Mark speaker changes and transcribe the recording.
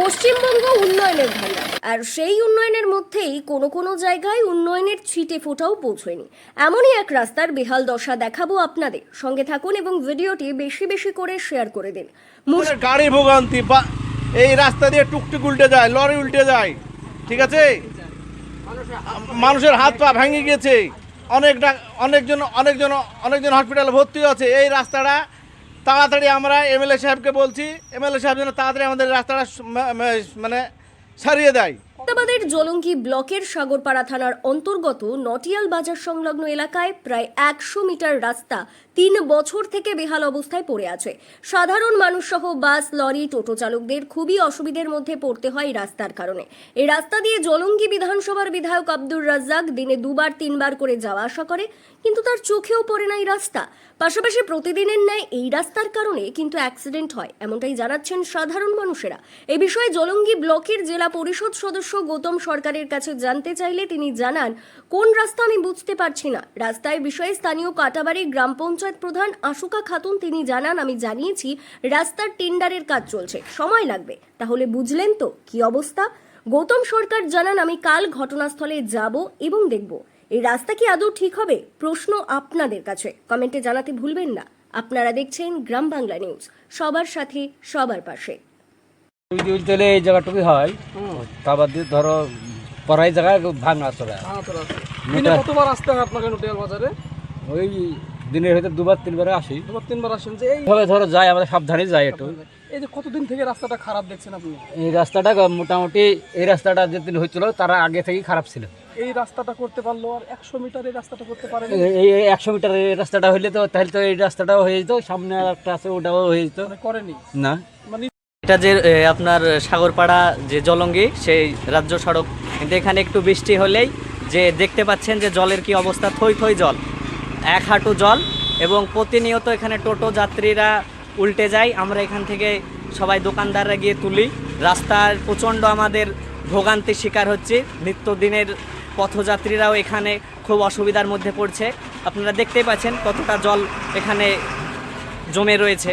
Speaker 1: পশ্চিমবঙ্গ উন্নয়নের ভান্ডার আর সেই উন্নয়নের মধ্যেই কোনো কোনো জায়গায় উন্নয়নের ছিটে ফোটাও পৌঁছয়নি। এমনই এক রাস্তার বেহাল দশা দেখাবো আপনাদের। সঙ্গে থাকুন এবং ভিডিওটি বেশি বেশি করে শেয়ার করে দিন।
Speaker 2: গাড়ি ভোগান্তি, বা এই রাস্তা দিয়ে টুকটুক উল্টে যায়, লরি উল্টে যায়, ঠিক আছে? মানুষের হাত পা ভেঙে গেছে অনেকটা অনেকজন অনেকজন অনেকজন হসপিটালে ভর্তি আছে। এই রাস্তাটা তাড়াতাড়ি আমরা এমএলএ সাহেবকে বলছি এমএলএ সাহেব যেন তাড়াতাড়ি আমাদের রাস্তাটা মানে সারিয়ে দেয়।
Speaker 1: মুর্শিদাবাদের জলঙ্গি ব্লকের সাগরপাড়া থানার অন্তর্গত নটিয়াল বাজার সংলগ্ন এলাকায় প্রায় একশো মিটার রাস্তা তিন বছর থেকে বেহাল অবস্থায় পড়ে আছে। সাধারণ মানুষ সহ বাস, লরি, টোটো চালকদের খুবই অসুবিধের মধ্যে পড়তে হয় রাস্তার কারণে। এই রাস্তা দিয়ে জলঙ্গি বিধানসভার বিধায়ক আব্দুর রাজ্জাক দিনে দুবার, তিনবার করে যাওয়া আসা করে, কিন্তু তার চোখেও পড়ে না এই রাস্তা। পাশাপাশি প্রতিদিনের ন্যায় এই রাস্তার কারণে কিন্তু অ্যাক্সিডেন্ট হয়, এমনটাই জানাচ্ছেন সাধারণ মানুষেরা। এ বিষয়ে জলঙ্গি ব্লকের জেলা পরিষদ সদস্য গৌতম সরকারের কাছে জানতে চাইলে তিনি জানান, কোন রাস্তা আমি বুঝতে পারছি না। রাস্তায় বিষয়ে স্থানীয় কাটাবাড়ি গ্রাম পঞ্চায়েত প্রধান আশুকা খাতুন তিনি জানান, আমি জানিয়েছি, রাস্তার টেন্ডারের কাজ চলছে, সময় লাগবে। তাহলে বুঝলেন তো কি অবস্থা? গৌতম সরকার জানান, আমি কাল ঘটনাস্থলে যাব এবং দেখব। এই রাস্তা কি আদৌ ঠিক হবে? প্রশ্ন আপনাদের কাছে। কমেন্টে জানাতে ভুলবেন না। আপনারা দেখছেন গ্রাম বাংলা নিউজ। সবার সাথে, সবার পাশে।
Speaker 3: উইলতে এই জায়গাটুকুই হয় তারপর দিয়ে ধরো পড়াই জায়গায় ভাঙা চলে
Speaker 4: দিনে কতবার আসতে হয় আপনাকে নোটিয়াল বাজারে?
Speaker 3: ওই দিনের হয়তো দুবার তিনবার আসি।
Speaker 4: এবার তিনবার আসেন যে এই
Speaker 3: তবে ধরো যাই আমাদের সাবধানে যাই একটু।
Speaker 4: এই যে কতদিন থেকে রাস্তাটা খারাপ দেখছেন আপনি?
Speaker 3: এই রাস্তাটা মোটামুটি এই রাস্তাটা যেদিন হয়েছিল তারা আগে থেকেই খারাপ ছিল।
Speaker 4: এই রাস্তাটা করতে পারল আর একশো মিটার এই রাস্তাটা করতে পারেন?
Speaker 3: এই এই একশো মিটার এই রাস্তাটা হইলে তো তাহলে তো এই রাস্তাটাও হয়ে যেত সামনে আর একটা আছে ওটাও হয়ে যেত।
Speaker 4: মানে করেনি?
Speaker 3: না।
Speaker 4: মানে
Speaker 5: এটা যে আপনার সাগরপাড়া যে জলঙ্গি, সেই রাজ্য সড়ক। কিন্তু এখানে একটু বৃষ্টি হলেই যে দেখতে পাচ্ছেন যে জলের কি অবস্থা, থই থই জল। এক হাঁটু জল এবং প্রতিনিয়ত এখানে টোটো যাত্রীরা উল্টে যায়। আমরা এখান থেকে সবাই দোকানদাররা গিয়ে তুলি। রাস্তার প্রচণ্ড আমাদের ভোগান্তির শিকার হচ্ছে। নিত্যদিনের পথযাত্রীরাও এখানে খুব অসুবিধার মধ্যে পড়ছে। আপনারা দেখতেই পাচ্ছেন কতটা জল এখানে জমে রয়েছে।